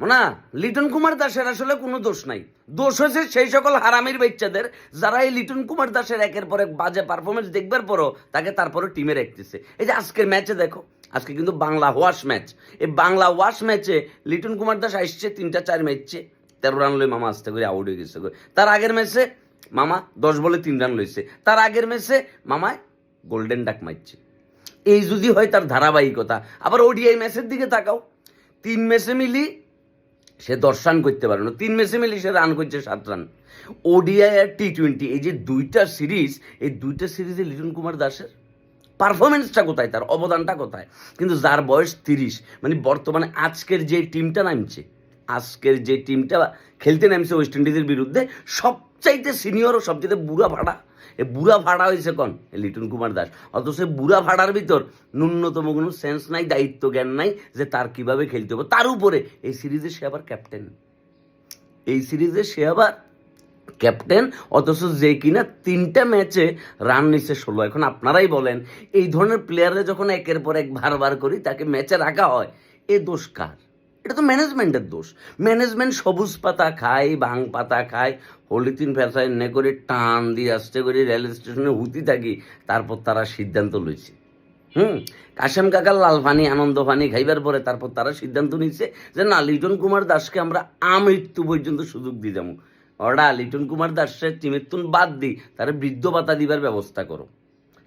না লিটন কুমার দাসের আসলে কোনো দোষ নাই। দোষ হয়েছে সেই সকল হারামির বাচ্চাদের, যারা এই লিটন কুমার দাসের একের পর এক বাজে পারফরমেন্স দেখবার পরও তাকে তারপরে টিমে রাখতেছে। এই যে আজকের ম্যাচে দেখো, আজকে কিন্তু বাংলা ওয়াশ ম্যাচ এই বাংলা ওয়াশ ম্যাচে লিটন কুমার দাস আসছে তিনটা চার ম্যাচে তেরো রান লই মামা আসতে করে আউট হয়ে গেছে। তার আগের ম্যাচে মামা দশ বলে তিন রান লইছে। তার আগের ম্যাচে মামায় গোল্ডেন ডাক মারছে। এই যদি হয় তার ধারাবাহিকতা। আবার ওডিআই ম্যাচের দিকে তাকাও। তিন ম্যাচে মিলি সে দশ রান করতে পারে না। তিন ম্যাচে মিলে সে রান করছে সাত রান ওডিআই আর টি টোয়েন্টি এই যে দুইটা সিরিজ এই দুইটা সিরিজে লিটন কুমার দাসের পারফরমেন্সটা কোথায়? তার অবদানটা কোথায়? কিন্তু যার বয়স তিরিশ মানে বর্তমানে আজকের যে টিমটা নামছে আজকের যে টিমটা খেলতে নামছে ওয়েস্ট ইন্ডিজের বিরুদ্ধে, সবচাইতে সিনিয়র ও সবচাইতে বুড়া ভাড়া। এ বুড়া ভাড়া হয়েছে কন? লিটন কুমার দাস। অথচ বুড়া ভাড়ার ভিতর ন্যূনতম কোনো সেন্স নাই, দায়িত্ব জ্ঞান নাই যে তার কীভাবে খেলতে হবে। তার উপরে, এই সিরিজে সে আবার ক্যাপ্টেন এই সিরিজে সে আবার ক্যাপ্টেন অথচ যে কিনা তিনটা ম্যাচে রান নিচ্ছে ষোলো। এখন আপনারাই বলেন, এই ধরনের প্লেয়ারে যখন একের পর এক বারবার করি, তাকে ম্যাচে রাখা হয়, এ দোষ কার? এটা তো ম্যানেজমেন্টের দোষ। ম্যানেজমেন্ট সবুজ পাতা খায় ভাং পাতা খায়, পলিথিন ফেসায় নে করে টান দিয়ে আসতে করে রেল স্টেশনে হুতি থাকি, তারপর তারা সিদ্ধান্ত লইছে। হুম? কাশেম কাকার লাল পানি আনন্দ ফানি খাইবার পরে তারপর তারা সিদ্ধান্ত নিচ্ছে যে, না, লিটন কুমার দাসকে আমরা আমৃত্যু পর্যন্ত সুযোগ দিয়ে যাব ওরা লিটন কুমার দাসের টিমের বাদ দিই তার বৃদ্ধ ভাতা দিবার ব্যবস্থা করো।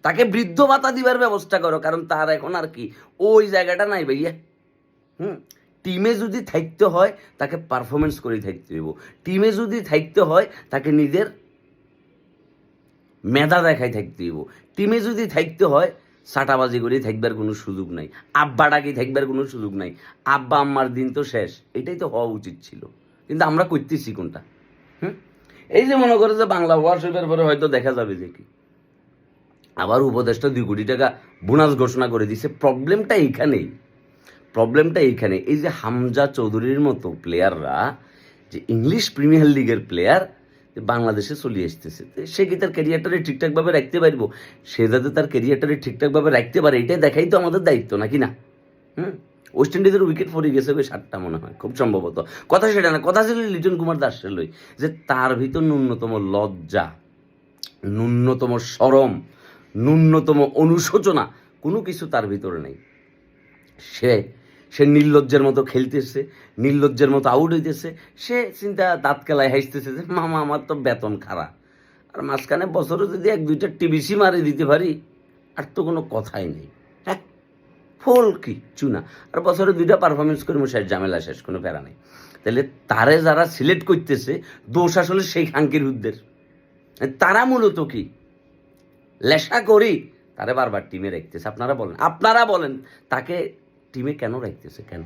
তাকে বৃদ্ধ ভাতা দিবার ব্যবস্থা করো, কারণ তার এখন আর কি, ওই জায়গাটা নাই ভাইয়া। হুম? টিমে যদি থাকতে হয়, তাকে পারফরমেন্স করে থাকতে হইব। টিমে যদি থাকতে হয়, তাকে নিজের মেধা দেখাই থাকতে হইব। টিমে যদি থাকতে হয়, সাটাবাজি করে থাকবার কোনো সুযোগ নাই। আব্বা ডাকি থাকবার কোনো সুযোগ নাই। আব্বা আম্মার দিন তো শেষ। এটাই তো হওয়া উচিত ছিল। কিন্তু আমরা করতেছি কোনটা? হুম? এই যে মনে করে যে বাংলা ওয়ার্কশপের পরে হয়তো দেখা যাবে যে কি? আবার উপদেশটা দুই কোটি টাকা বোনাস ঘোষণা করে দিছে। প্রবলেমটা এইখানেই। প্রবলেমটা এইখানে, এই যে হামজা চৌধুরীর মতো প্লেয়াররা যে ইংলিশ প্রিমিয়ার লিগের প্লেয়ার বাংলাদেশে চলে আসতেছে সে কি তার ক্যারিয়ারটারে ঠিকঠাকভাবে রাখতে পারব? সে যাতে তার ক্যারিয়ারটারে ঠিকঠাকভাবে রাখতে পারে, এটাই দেখাই তো আমাদের দায়িত্ব, নাকি না? হুম? ওয়েস্ট ইন্ডিজের উইকেট পড়ে গেছে ওই সাতটা মনে হয়, খুব সম্ভবত। কথা সেটা না, কথা ছিল লিটন কুমার দাসের লই, যে তার ভিতর ন্যূনতম লজ্জা, ন্যূনতম সরম, ন্যূনতম অনুশোচনা, কোনো কিছু তার ভিতরে নেই। সে সে নির্লজ্জের মতো খেলতেছে, নির্লজ্জের মতো আউট হইতেছে। সে চিন্তা দাঁত কেলায় হাসতেছে যে, মামা, আমার তো বেতন খারাপ। আর মাঝখানে বছরে যদি এক, দুইটা টিবিসি মারি দিতে পারি, আর তো কোনো কথাই নেই। হ্যাঁ? ফুল কি? চুনা। আর বছরে দুইটা পারফরমেন্স করে শেষ ঝামেলা শেষ, কোনো প্যারা নেই। তাহলে তারে যারা সিলেক্ট করতেছে, দোষ আসলে সেই খাঙ্কির উদ্দের তারা মূলত কি? লেশা করি, তারে বারবার টিমে রাখতেছে। আপনারা বলেন। আপনারা বলেন, তাকে টিমে কেন রাখতেছে কেন?